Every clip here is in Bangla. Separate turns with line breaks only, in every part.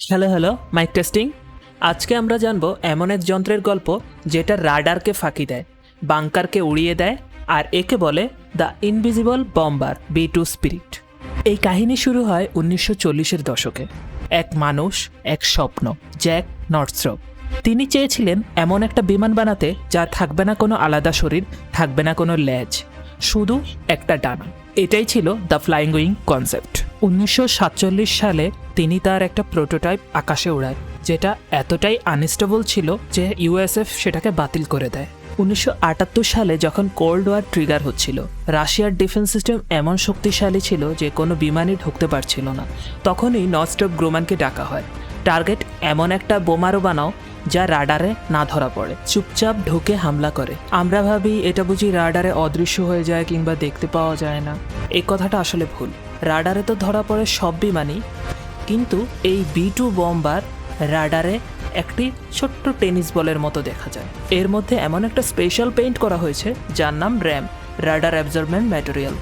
হ্যালো হ্যালো মাইক টেস্টিং আজকে আমরা জানব এমন এক যন্ত্রের গল্প যেটা রাডারকে ফাঁকি দেয়, বাংকারকে উড়িয়ে দেয়, আর একে বলে the invisible bomber, B two spirit. এই কাহিনী শুরু হয় উনিশশো চল্লিশের দশকে। এক মানুষ, এক স্বপ্ন, জ্যাক নর্থস্রপ তিনি চেয়েছিলেন এমন একটা বিমান বানাতে যা থাকবে না কোনো আলাদা শরীর, থাকবে না কোনো ল্যাজ শুধু একটা ডানা। এটাই ছিল দ্য ফ্লাইং উইং কনসেপ্ট। উনিশশো সাতচল্লিশ সালে তিনি তার একটা প্রোটোটাইপ আকাশে উড়ায়, যেটা এতটাই আনস্টেবল ছিল যে ইউএসএফ সেটাকে বাতিল করে দেয়। উনিশশো আটাত্তর সালে যখন কোল্ড ওয়ার ট্রিগার হচ্ছিল, রাশিয়ার ডিফেন্স সিস্টেম এমন শক্তিশালী ছিল যে কোনো বিমানই ঢুকতে পারছিল না। তখনই নস্টপ গ্রোমানকে ডাকা হয়। টার্গেট এমন একটা বোমারও বানাও যা রাডারে না ধরা পড়ে। চুপচাপ ঢুকে হামলা করে। আমরা ভাবি, এটা বুঝি রাডারে অদৃশ্য হয়ে যায় কিংবা দেখতে পাওয়া যায় না। এই কথাটা আসলে ভুল। রাডারে তো ধরা পড়ে সব বিমানই। কিন্তু এই বি টু বম্বার রাডারে একটি ছোট্ট টেনিস বলের মতো দেখা যায়। এর মধ্যে এমন একটা স্পেশাল পেইন্ট করা হয়েছে, যার নাম র্যাম, রাডার অ্যাবজর্বমেন্ট ম্যাটেরিয়াল।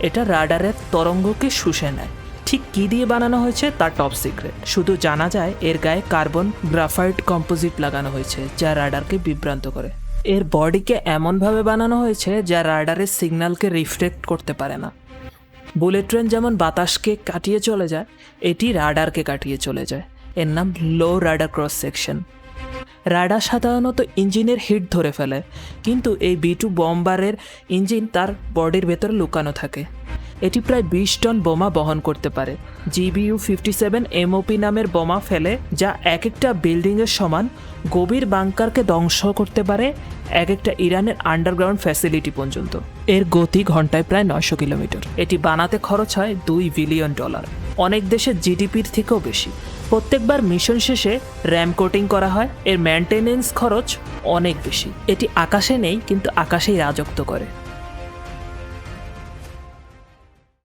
এটা রাডারের তরঙ্গকে শুষে নেয়। ঠিক কী দিয়ে বানানো হয়েছে তার টপ সিক্রেট শুধু জানা যায় এর গায়ে কার্বন গ্রাফাইট কম্পোজিট লাগানো হয়েছে, যা রাডারকে বিভ্রান্ত করে। এর বডিকে এমনভাবে বানানো হয়েছে, যা রাডারের সিগন্যালকে রিফ্লেক্ট করতে পারে না। বুলেট ট্রেন যেমন বাতাসকে কাটিয়ে চলে যায়, এটি রাডারকে কাটিয়ে চলে যায়। এর নাম low radar cross section radar সাধারণত ইঞ্জিনের হিট ধরে ফেলে, কিন্তু এই বি টু বম্বারের ইঞ্জিন তার বডির ভেতরে লুকানো থাকে। এটি প্রায় বিশ টন বোমা বহন করতে পারে। জিবিইউ ফিফটি সেভেন এমওপি নামের বোমা ফেলে, যা এক একটা বিল্ডিংয়ের সমান গভীর বাংকারকে ধ্বংস করতে পারে এক একটা ইরানের আন্ডারগ্রাউন্ড ফ্যাসিলিটি পর্যন্ত। এর গতি ঘন্টায় প্রায় নয়শো কিলোমিটার। এটি বানাতে খরচ হয় দুই বিলিয়ন ডলার। অনেক দেশের জিডিপির থেকেও বেশি। প্রত্যেকবার মিশন শেষে র্যাম কোটিং করা হয়। এর মেনটেনেন্স খরচ অনেক বেশি। এটি আকাশে নেই, কিন্তু আকাশেই রাজত্ব করে।